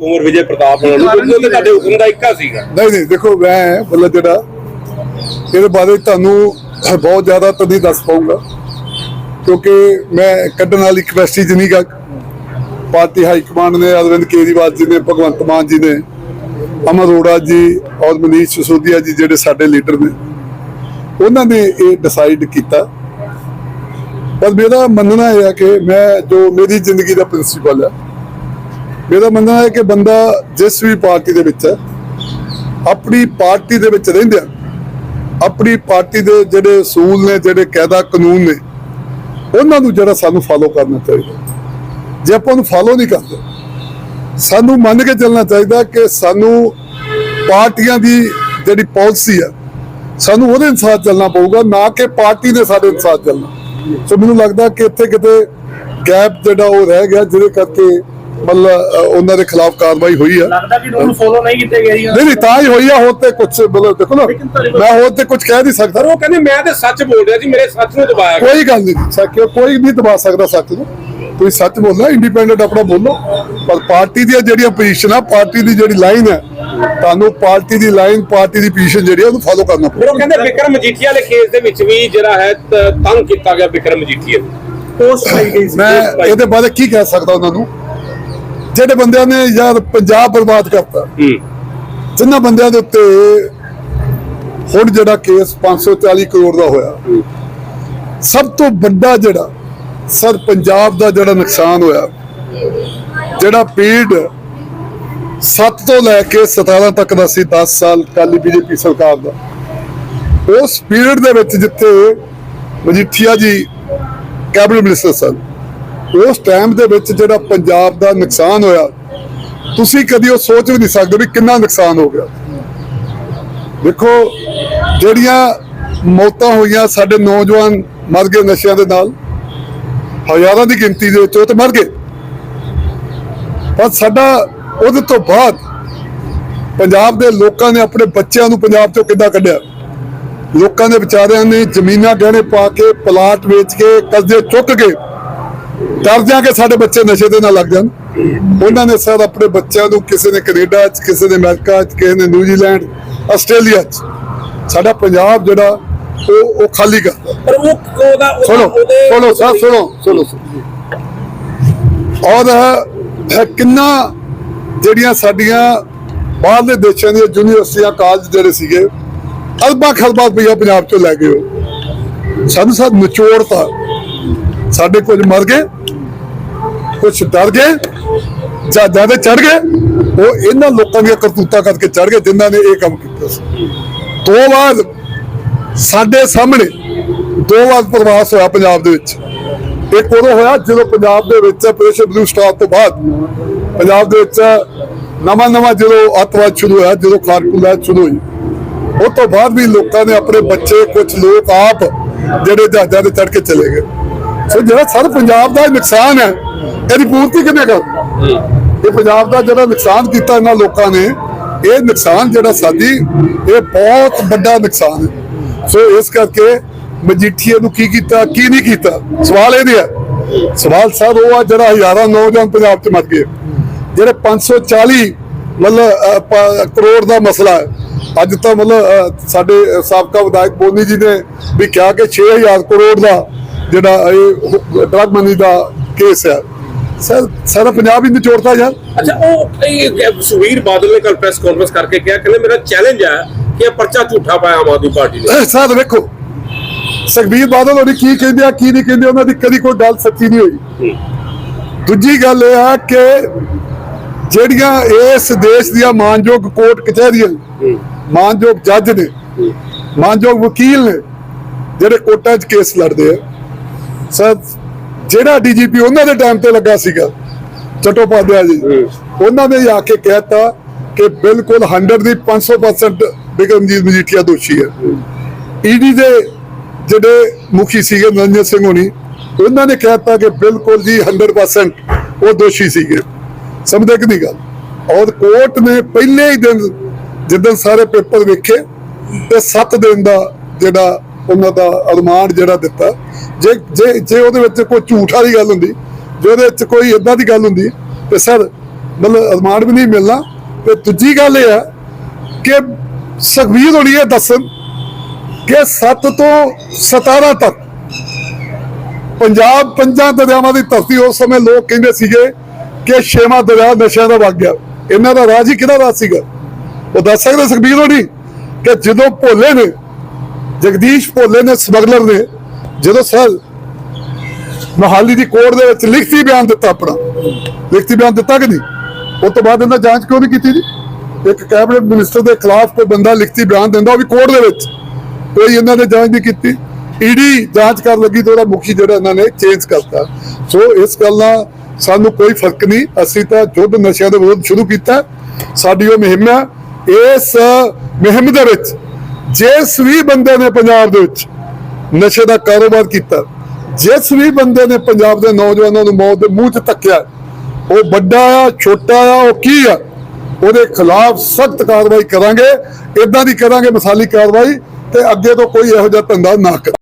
ਉਮਰ ਵਿਜੇ ਪ੍ਰਤਾਪ ਹੋਣ ਉਹ ਤਾਂ ਤੁਹਾਡੇ ਹੁਕਮ ਦਾ ਇੱਕਾ ਸੀਗਾ। ਨਹੀਂ ਨਹੀਂ, ਦੇਖੋ, ਮੈਂ ਮਤਲਬ ਜਿਹੜਾ ਇਹਦੇ ਬਾਰੇ ਤੁਹਾਨੂੰ ਬਹੁਤ ਜ਼ਿਆਦਾ ਤਾਂ ਦੱਸ ਪਾਉਂਗਾ ਕਿਉਂਕਿ ਮੈਂ ਕੱਢਣ ਵਾਲੀ ਕਪੈਸਿਟੀ 'ਚ ਨਹੀਂ ਗਾ ਪਾਰਟੀ ਹਾਈ ਕਮਾਂਡ ਨੇ, ਅਰਵਿੰਦ ਕੇਜਰੀਵਾਲ ਜੀ ਨੇ, ਭਗਵੰਤ ਮਾਨ ਜੀ ਨੇ, ਅਮਰ ਅਰੋੜਾ ਜੀ ਔਰ ਮਨੀਸ਼ ਸਿਸੋਦੀਆ ਜੀ ਜਿਹੜੇ ਸਾਡੇ ਲੀਡਰ ਨੇ, ਉਹਨਾਂ ਨੇ ਇਹ ਡਿਸਾਈਡ ਕੀਤਾ। ਪਰ ਮੇਰਾ ਮੰਨਣਾ ਇਹ ਹੈ ਕਿ ਮੈਂ ਜੋ ਮੇਰੀ ਜ਼ਿੰਦਗੀ ਦਾ ਪ੍ਰਿੰਸੀਪਲ ਹੈ ਮੇਰਾ ਮੰਨਣਾ ਹੈ ਕਿ ਬੰਦਾ ਜਿਸ ਵੀ ਪਾਰਟੀ ਦੇ ਵਿੱਚ ਹੈ, ਆਪਣੀ ਪਾਰਟੀ ਦੇ ਵਿੱਚ ਰਹਿੰਦਿਆਂ ਆਪਣੀ ਪਾਰਟੀ ਦੇ ਜਿਹੜੇ ਅਸੂਲ ਨੇ, ਜਿਹੜੇ ਕਾਇਦਾ ਕਾਨੂੰਨ ਨੇ, ਉਹਨਾਂ ਨੂੰ ਜਿਹੜਾ ਸਾਨੂੰ ਫਾਲੋ ਕਰਨਾ ਚਾਹੀਦਾ ਜੇ ਆਪਾਂ ਨੂੰ ਫਾਲੋ ਨਹੀਂ ਕਰਦੇ, ਸਾਨੂੰ ਮੰਨ ਕੇ ਚੱਲਣਾ ਚਾਹੀਦਾ ਕਿ ਸਾਨੂੰ ਪਾਰਟੀਆਂ ਦੀ ਜਿਹੜੀ ਪਾਲਿਸੀ ਆ, ਸਾਨੂੰ ਉਹਦੇ ਅਨੁਸਾਰ ਚੱਲਣਾ ਪਊਗਾ, ਨਾ ਕਿ ਪਾਰਟੀ ਦੇ ਸਾਡੇ ਅਨੁਸਾਰ ਚੱਲਣਾ। ਸੋ ਮੈਨੂੰ ਲੱਗਦਾ ਕਿ ਇੱਥੇ ਕਿਤੇ ਗੈਪ ਜਿਹੜਾ ਉਹ ਰਹਿ ਗਿਆ, ਜਿਹਦੇ ਕਰਕੇ ਮਤਲਬ ਉਹਨਾਂ ਦੇ ਖਿਲਾਫ ਕਾਰਵਾਈ ਹੋਈ ਆ। ਲੱਗਦਾ ਕਿ ਰੂਲ ਫੋਲੋ ਨਹੀਂ ਕੀਤੇ ਗਏ ਜੀ ਨਹੀਂ ਨਹੀਂ ਤਾਂ ਹੀ ਹੋਈ ਆ ਹੋਰ ਤੇ ਕੁਝ ਮਤਲਬ ਦੇਖੋ ਨਾ ਮੈਂ ਹੋਰ ਤੇ ਕੁਝ ਕਹਿ ਨਹੀਂ ਸਕਦਾ। ਉਹ ਕਹਿੰਦੇ ਮੈਂ ਤੇ ਸੱਚ ਬੋਲ ਰਿਹਾ ਸੀ ਮੇਰੇ ਸੱਚ ਨੂੰ ਦਬਾਇਆ ਕੋਈ ਗੱਲ ਨਹੀਂ ਸੱਚ ਕੋਈ ਨਹੀਂ ਦਬਾ ਸਕਦਾ ਸੱਚ ਨੂੰ। ਤੁਸੀਂ ਸੱਚ ਬੋਲਣਾ ਇੰਡੀਪੈਂਡੈਂਟ ਆਪਣਾ ਬੋਲੋ। ਪਰ ਪਾਰਟੀ ਦੀਆਂ ਜਿਹੜੀਆਂ ਪੋਜੀਸ਼ਨ ਆ ਪਾਰਟੀ ਦੀ ਜਿਹੜੀ ਲਾਈਨ ਹੈ ਤੁਹਾਨੂੰ ਪਾਰਟੀ ਦੀ ਲਾਈਨ ਪਾਰਟੀ ਦੀ ਪੋਜੀਸ਼ਨ ਜਿਹੜੀ ਆ ਉਹਨੂੰ ਫਾਲੋ ਕਰਨਾ ਫਿਰ ਉਹ ਕਹਿੰਦੇ ਵਿਕਰਮ ਮਜੀਠੀਆ ਵਾਲੇ ਕੇਸ ਦੇ ਵਿੱਚ ਵੀ ਜਿਹੜਾ ਹੈ ਤੰਗ ਕੀਤਾ ਗਿਆ ਵਿਕਰਮ ਮਜੀਠੀਆ ਨੂੰ। ਪੋਸਟ ਪਾਈ ਗਈ ਸੀ ਮੈਂ ਇਹਦੇ ਬਾਰੇ ਕੀ ਕਹਿ ਸਕਦਾ ਉਹਨਾਂ ਨੂੰ? ਜਿਹੜੇ ਬੰਦਿਆਂ ਨੇ ਯਾਰ ਪੰਜਾਬ ਬਰਬਾਦ ਕਰਤਾ ਜਿਨ੍ਹਾਂ ਬੰਦਿਆਂ ਦੇ ਉੱਤੇ ਹੁਣ ਜਿਹੜਾ ਕੇਸ 540 ਕਰੋੜ ਦਾ ਹੋਇਆ। ਸਭ ਤੋਂ ਵੱਡਾ ਜਿਹੜਾ ਸਰ ਪੰਜਾਬ ਦਾ ਜਿਹੜਾ ਨੁਕਸਾਨ ਹੋਇਆ ਜਿਹੜਾ ਪੀੜ 7 ਤੋਂ ਲੈ ਕੇ 17 ਤੱਕ ਦਾ ਸੀ 10 ਸਾਲ ਕਾਲੀ ਬੀਜੇਪੀ ਸਰਕਾਰ ਦਾ। ਉਸ ਪੀਰੀਅਡ ਦੇ ਵਿੱਚ ਜਿੱਥੇ ਮਜੀਠੀਆ ਜੀ ਕੈਬਨਿਟ ਮਿਨਿਸਟਰ ਸਨ ਉਸ ਟਾਈਮ ਦੇ ਵਿੱਚ ਜਿਹੜਾ ਪੰਜਾਬ ਦਾ ਨੁਕਸਾਨ ਹੋਇਆ, ਤੁਸੀਂ ਕਦੀ ਉਹ ਸੋਚ ਵੀ ਨਹੀਂ ਸਕਦੇ ਵੀ ਕਿੰਨਾ ਨੁਕਸਾਨ ਹੋ ਗਿਆ। ਦੇਖੋ, ਜਿਹੜੀਆਂ ਮੌਤਾਂ ਹੋਈਆਂ ਸਾਡੇ ਨੌਜਵਾਨ ਮਰ ਗਏ ਨਸ਼ਿਆਂ ਦੇ ਨਾਲ, ਹਜ਼ਾਰਾਂ ਦੀ ਗਿਣਤੀ ਦੇ ਵਿੱਚ ਉਹ ਤੇ ਮਰ ਗਏ। ਪਰ ਸਾਡਾ ਉਹਦੇ ਤੋਂ ਬਾਅਦ ਪੰਜਾਬ ਦੇ ਲੋਕਾਂ ਨੇ ਆਪਣੇ ਬੱਚਿਆਂ ਨੂੰ ਪੰਜਾਬ ਚੋਂ ਕਿੱਦਾਂ ਕੱਢਿਆ? ਲੋਕਾਂ ਦੇ ਵਿਚਾਰਿਆਂ ਨੇ ਜ਼ਮੀਨਾਂ ਗਹਿਣੇ ਪਾ ਕੇ, ਪਲਾਟ ਵੇਚ ਕੇ, ਕਰਜ਼ੇ ਚੁੱਕ ਕੇ ਡਰ ਜਾ ਕੇ ਸਾਡੇ ਬੱਚੇ ਨਸ਼ੇ ਦੇ ਨਾਲ ਲੱਗ ਜਾਣ। ਉਹਨਾਂ ਨੇ ਸਰ ਆਪਣੇ ਬੱਚਿਆਂ ਨੂੰ ਕਿਸੇ ਨੇ ਕੈਨੇਡਾ ਚ ਕਿਸੇ ਨੇ ਅਮਰੀਕਾ ਚ ਕਿਸੇ ਨੇ ਨਿਊਜ਼ੀਲੈਂਡ ਆਸਟ੍ਰੇਲੀਆ ਚ। ਸਾਡਾ ਪੰਜਾਬ ਜਿਹੜਾ ਉਹ ਉਹ ਖਾਲੀ ਕਰਤਾ ਪਰ ਉਹ ਉਹਦਾ ਉਹਦਾ- ਸੁਣੋ ਸੁਣੋ ਸਰ ਸੁਣੋ। ਔਰ ਕਿੰਨਾ ਜਿਹੜੀਆਂ ਸਾਡੀਆਂ ਬਾਹਰਲੇ ਦੇਸ਼ਾਂ ਦੀਆਂ ਯੂਨੀਵਰਸਿਟੀਆਂ ਕਾਲਜ ਜਿਹੜੇ ਸੀਗੇ ਅਲਬਾ ਖਲਬਾ ਪੰਜਾਬ ਚੋਂ ਲੈ ਗਏ ਉਹ। ਸਾਨੂੰ ਸਭ ਨਿਚੋੜਤਾ ਸਾਡੇ ਕੁਝ ਮਰ ਗਏ, ਕੁਝ ਡਰ ਗਏ, ਜਾਂ ਜ਼ਿਆਦਾ ਚੜ ਗਏ, ਉਹ ਇਹਨਾਂ ਲੋਕਾਂ ਦੀਆਂ ਕਰਤੂਤਾਂ ਕਰਕੇ ਚੜ ਗਏ ਜਿਨ੍ਹਾਂ ਨੇ ਇਹ ਕੰਮ ਕੀਤਾ ਸੀ। ਦੋ ਵਾਰ ਸਾਡੇ ਸਾਹਮਣੇ ਦੋ ਵਾਰ ਪ੍ਰਵਾਸ ਹੋਇਆ ਪੰਜਾਬ ਦੇ ਵਿੱਚ। ਇੱਕ ਉਦੋਂ ਹੋਇਆ ਜਦੋਂ ਪੰਜਾਬ ਦੇ ਵਿੱਚ ਆਪਰੇਸ਼ਨ ਬਲੂ ਸਟਾਰ ਤੋਂ ਬਾਅਦ ਪੰਜਾਬ ਦੇ ਵਿੱਚ ਨਵਾਂ ਨਵਾਂ ਜਦੋਂ ਅੱਤਵਾਦ ਸ਼ੁਰੂ ਹੋਇਆ, ਜਦੋਂ ਖਾਰਕੁਲਾ ਸ਼ੁਰੂ ਹੋਈ ਉਹ ਤੋਂ ਬਾਅਦ ਵੀ ਲੋਕਾਂ ਨੇ ਆਪਣੇ ਬੱਚੇ ਕੁਝ ਲੋਕ ਆਪ ਜਿਹੜੇ ਜਹਾਜ਼ਾਂ ਤੇ ਚੜ ਕੇ ਚਲੇ ਗਏ। ਸੋ ਜਿਹੜਾ ਸਰ ਪੰਜਾਬ ਦਾ ਨੁਕਸਾਨ ਹੈ ਇਹਦੀ ਪੂਰਤੀ ਕਿਵੇਂ ਕਰ ਇਹ ਪੰਜਾਬ ਦਾ ਜਿਹੜਾ ਨੁਕਸਾਨ ਕੀਤਾ ਇਹਨਾਂ ਲੋਕਾਂ ਨੇ ਇਹ ਨੁਕਸਾਨ ਜਿਹੜਾ ਸਾਡੀ ਇਹ ਬਹੁਤ ਵੱਡਾ ਨੁਕਸਾਨ ਹੈ। ਸੋ ਇਸ ਕਰਕੇ ਮਜੀਠੀਏ ਨੂੰ ਕੀ ਕੀਤਾ ਕੀ ਨਹੀਂ ਕੀਤਾ? ਸਵਾਲ ਇਹ ਨਹੀਂ ਹੈ ਸਵਾਲ ਸਰ ਉਹ ਆ ਜਿਹੜਾ ਹਜ਼ਾਰਾਂ ਨੌਜਵਾਨ ਪੰਜਾਬ 'ਚ ਮਰ ਗਏ। ਜਿਹੜੇ 540 ਮਤਲਬ ਕਰੋੜ ਦਾ ਮਸਲਾ ਹੈ। ਅੱਜ ਤਾਂ ਮਤਲਬ ਸਾਡੇ ਸਾਬਕਾ ਵਿਧਾਇਕ ਬੋਨੀ ਜੀ ਨੇ ਵੀ ਕਿਹਾ ਕਿ 6000 ਕਰੋੜ ਦਾ ਜਿਹੜਾ ਇਹ ਡਰਗ ਮਨੀ ਦਾ ਕੇਸ ਹੈ। ਸਰ ਸਾਰਾ ਪੰਜਾਬ ਹੀ ਨਿਚੋੜਤਾ ਯਾਰ। ਅੱਛਾ ਉਹ ਇਹ ਸੁਖਬੀਰ ਬਾਦਲ ਨੇ ਕੱਲ ਪ੍ਰੈਸ ਕਾਨਫਰੰਸ ਕਰਕੇ ਕਿਹਾ ਕਹਿੰਦੇ ਮੇਰਾ ਚੈਲੰਜ ਹੈ ਕਿ ਇਹ ਪਰਚਾ ਝੂਠਾ ਪਾਇਆ ਆਮ ਆਦਮੀ ਪਾਰਟੀ ਨੇ। ਸਾਧ ਵੇਖੋ। ਸੁਖਬੀਰ ਬਾਦਲ ਉਹਨੇ ਕੀ ਕਹਿੰਦੇ ਆ ਕੀ ਨਹੀਂ ਕਹਿੰਦੇ ਉਹਨਾਂ ਦੀ ਕਦੀ ਕੋਈ ਗੱਲ ਸੱਚੀ ਨਹੀਂ ਹੋਈ। ਦੂਜੀ ਗੱਲ ਇਹ ਆ ਕਿ ਜਿਹੜੀਆਂ ਇਸ ਦੇਸ਼ ਦੀਆਂ ਮਾਨਯੋਗ ਕੋਰਟ ਕਚਹਿਰੀਆਂ ਮਾਨਯੋਗ ਜੱਜ ਨੇ ਮਾਨਯੋਗ ਵਕੀਲ ਨੇ ਜਿਹੜੇ ਕੋਰਟਾਂ 'ਚ ਕੇਸ ਲੜਦੇ ਆ ਸਰ ਜਿਹੜਾ ਡੀਜੀਪੀ ਉਹਨਾਂ ਦੇ ਟਾਈਮ ਤੇ ਲੱਗਾ ਸੀਗਾ ਚਟੋਪਾਧਿਆ ਜੀ ਉਹਨਾਂ ਨੇ ਆ ਕੇ ਕਹਿਤਾ ਕਿ ਬਿਲਕੁਲ 100 ਦੀ 500% ਬਿਕਰਮਜੀਤ ਮਜੀਠੀਆ ਦੋਸ਼ੀ ਹੈ। ਈਡੀ ਦੇ ਜਿਹੜੇ ਮੁਖੀ ਸੀਗੇ ਨਰਿੰਦਰ ਸਿੰਘ ਹੋਣੀ ਉਹਨਾਂ ਨੇ ਕਹਿਤਾ ਕਿ ਬਿਲਕੁਲ ਜੀ 100% ਉਹ ਦੋਸ਼ੀ ਸੀਗੇ। ਸਮਝਦੇ ਕਿ ਨਹੀਂ ਗੱਲ? ਔਰ ਕੋਰਟ ਨੇ ਪਹਿਲੇ ਹੀ ਦਿਨ ਜਿੱਦਣ ਸਾਰੇ ਪੇਪਰ ਵੇਖੇ ਤੇ 7 ਦਿਨ ਦਾ ਜਿਹੜਾ ਉਹਨਾਂ ਦਾ ਅਰਮਾਨ ਜਿਹੜਾ ਦਿੱਤਾ ਜੇ ਜੇ ਜੇ ਉਹਦੇ ਵਿੱਚ ਕੋਈ ਝੂਠ ਵਾਲੀ ਗੱਲ ਹੁੰਦੀ, ਜੇ ਉਹਦੇ ਵਿੱਚ ਕੋਈ ਇਦਾਂ ਦੀ ਗੱਲ ਹੁੰਦੀ, ਤੇ ਸਰ, ਮਤਲਬ ਰਿਮਾਂਡ ਵੀ ਨਹੀਂ ਮਿਲਣਾ। ਤੇ ਦੂਜੀ ਗੱਲ ਇਹ ਹੈ ਕਿ ਸੁਖਬੀਰ ਹੋਣੀ ਇਹ ਦੱਸਣ ਕਿ 7 ਤੋਂ 17 ਤੱਕ ਪੰਜਾਬ ਪੰਜਾਂ ਦਰਿਆਵਾਂ ਦੀ ਧਰਤੀ ਉਸ ਸਮੇਂ ਲੋਕ ਕਹਿੰਦੇ ਸੀਗੇ ਕਿ ਛੇਵਾਂ ਦਰਿਆ ਨਸ਼ਿਆਂ ਦਾ ਵਗ ਗਿਆ। ਇਹਨਾਂ ਦਾ ਰਾਜ ਹੀ ਕਿਹਦਾ ਰਾਜ ਸੀਗਾ? ਉਹ ਦੱਸ ਸਕਦੇ ਸੁਖਬੀਰ ਹੋਣੀ ਕਿ ਜਦੋਂ ਭੋਲੇ ਨੇ, ਜਗਦੀਸ਼ ਭੋਲੇ ਨੇ, ਸਮਗਲਰ ਨੇ ਜਦੋਂ ਸਰ ਮਹਾਲੀ ਦੀ ਕੋਰਟ ਦੇ ਵਿੱਚ ਲਿਖਤੀ ਬਿਆਨ ਦਿੱਤਾ ਆਪਣਾ, ਲਿਖਤੀ ਬਿਆਨ ਦਿੱਤਾ ਕਿ ਨਹੀਂ? ਉਸ ਤੋਂ ਬਾਅਦ ਇਹਨਾਂ ਜਾਂਚ ਕਿਉਂ ਨਹੀਂ ਕੀਤੀ ਜੀ? ਇੱਕ ਕੈਬਨਿਟ ਮਿਨਿਸਟਰ ਦੇ ਖਿਲਾਫ ਕੋਈ ਬੰਦਾ ਲਿਖਤੀ ਬਿਆਨ ਦਿੰਦਾ ਉਹ ਵੀ ਕੋਰਟ ਦੇ ਵਿੱਚ। ਕੋਈ ਇਹਨਾਂ ਨੇ ਜਾਂਚ ਨਹੀਂ ਕੀਤੀ। ਈਡੀ ਜਾਂਚ ਕਰਨ ਲੱਗੀ ਤੇ ਉਹਦਾ ਮੁਖੀ ਜਿਹੜਾ ਇਹਨਾਂ ਨੇ ਚੇਂਜ ਕਰਤਾ। ਸੋ ਇਸ ਗੱਲ ਨਾਲ ਸਾਨੂੰ ਕੋਈ ਫ਼ਰਕ ਨਹੀਂ। ਅਸੀਂ ਤਾਂ ਯੁੱਧ ਨਸ਼ਿਆਂ ਦੇ ਵਿਰੁੱਧ ਸ਼ੁਰੂ ਕੀਤਾ। ਸਾਡੀ ਉਹ ਮੁਹਿੰਮ ਹੈ ਇਸ ਮੁਹਿੰਮ ਦੇ ਵਿੱਚ ਜਿਸ ਵੀ ਬੰਦੇ ਨੇ ਪੰਜਾਬ ਦੇ ਵਿੱਚ ਨਸ਼ੇ ਦਾ ਕਾਰੋਬਾਰ ਕੀਤਾ। ਜਿਸ ਵੀ ਬੰਦੇ ਨੇ ਪੰਜਾਬ ਦੇ ਨੌਜਵਾਨਾਂ ਨੂੰ ਮੌਤ ਦੇ ਮੂੰਹ 'ਚ ਧੱਕਿਆ, ਉਹ ਵੱਡਾ ਆ, ਛੋਟਾ ਆ, ਉਹ ਕੀ ਆ, ਉਹਦੇ ਖਿਲਾਫ ਸਖਤ ਕਾਰਵਾਈ ਕਰਾਂਗੇ ਇਦਾਂ ਦੀ ਕਰਾਂਗੇ ਮਿਸਾਲੀ ਕਾਰਵਾਈ ਤੇ ਅੱਗੇ ਤੋਂ ਕੋਈ ਇਹੋ ਜਿਹਾ ਧੰਦਾ ਨਾ ਕਰੇ।